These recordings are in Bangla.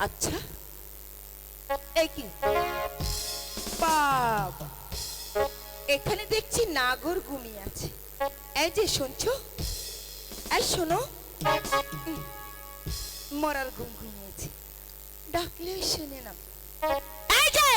আচ্ছা। কি? বাবা। এখানে দেখছি নাগর ঘুমিয়ে আছে। এই যে শুনছো? এই শোনো। মরার ঘুম ঘুমিয়েছে। ডাকলেও শুনে না। এই যে!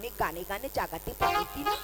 আমি গানে গানে জাগাতে পারি কিনা?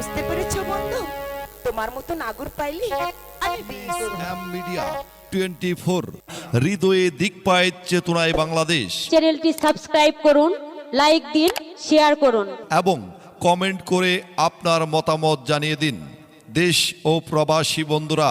বুঝতে পেরেছ বন্ধু? তোমার মতো নাগর পাইলি আমি বিয়ে করব এম মিডিয়া টোয়েন্টি ফোর হৃদয়ে দিক পায় চেতনায় বাংলাদেশ। চ্যানেলটি সাবস্ক্রাইব করুন লাইক দিন শেয়ার করুন। এবং কমেন্ট করে আপনার মতামত জানিয়ে দিন। দেশ ও প্রবাসী বন্ধুরা।